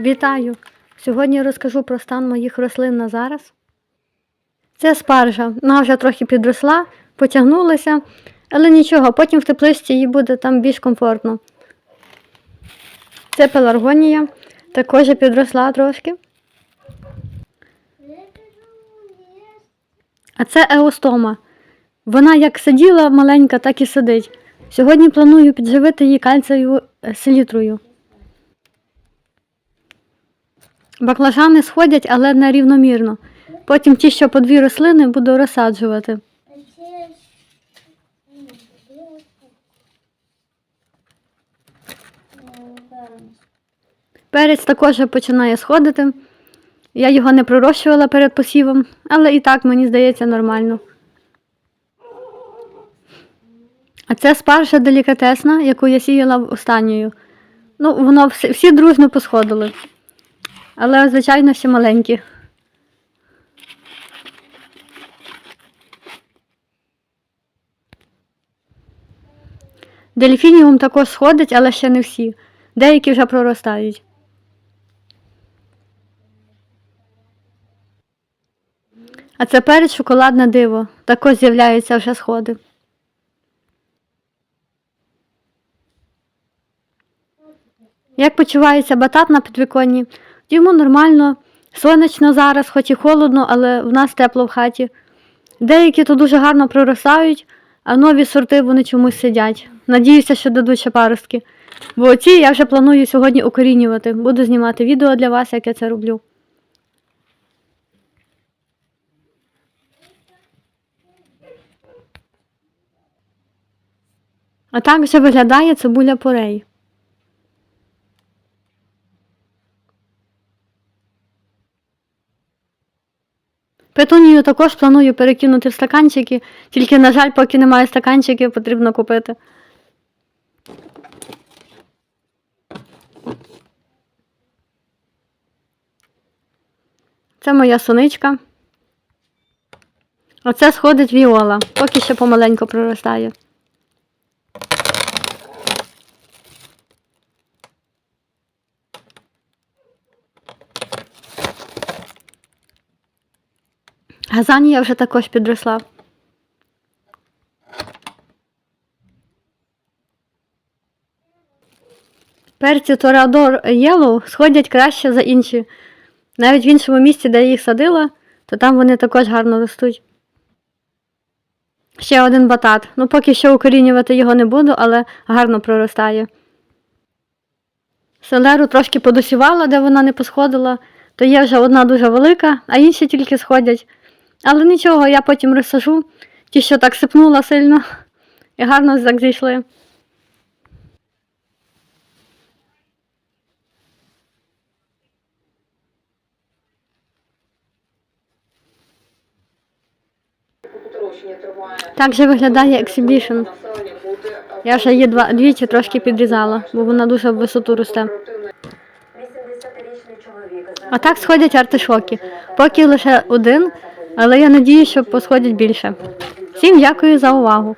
Вітаю! Сьогодні розкажу про стан моїх рослин на зараз. Це спаржа. Вона вже трохи підросла, потягнулася, але нічого, потім в тепличці їй буде там більш комфортно. Це пеларгонія, також підросла трошки. А це еостома. Вона як сиділа маленька, так і сидить. Сьогодні планую підживити її кальцієвою е, селітрою. Баклажани сходять, але нерівномірно. Потім ті, що по дві рослини, буду розсаджувати. Перець також починає сходити. Я його не пророщувала перед посівом, але і так мені здається нормально. А це спаржа делікатесна, яку я сіяла останньою. Ну, воно всі, всі дружно посходили. Але, звичайно, ще маленькі. Дельфініум також сходить, але ще не всі. Деякі вже проростають. А це перець шоколадне диво. Також з'являються вже сходи. Як почувається батат на підвіконні? Йому нормально, сонячно зараз, хоч і холодно, але в нас тепло в хаті. Деякі то дуже гарно проростають, а нові сорти вони чомусь сидять. Надіюся, що дадуть ще паростки. Бо оці я вже планую сьогодні укорінювати. Буду знімати відео для вас, як я це роблю. А так вже виглядає цибуля порей. Петунію також планую перекинути в стаканчики, тільки, на жаль, поки немає стаканчиків, потрібно купити. Це моя соничка. Оце сходить віола, поки ще помаленьку проростає. Газанія вже також підросла. Перці Торадор Yellow сходять краще за інші. Навіть в іншому місці, де я їх садила, то там вони також гарно ростуть. Ще один батат. Ну, поки що укорінювати його не буду, але гарно проростає. Селеру трошки подосівала, де вона не посходила, то є вже одна дуже велика, а інші тільки сходять. Але нічого, я потім розсажу. Ті, що так сипнула сильно, і гарно так зійшли. Так же виглядає ексибішн. Я вже її два, двічі трошки підрізала, бо вона дуже в висоту росте. А так сходять артишоки. Поки лише один, але я надію, що посходять більше. Всім дякую за увагу.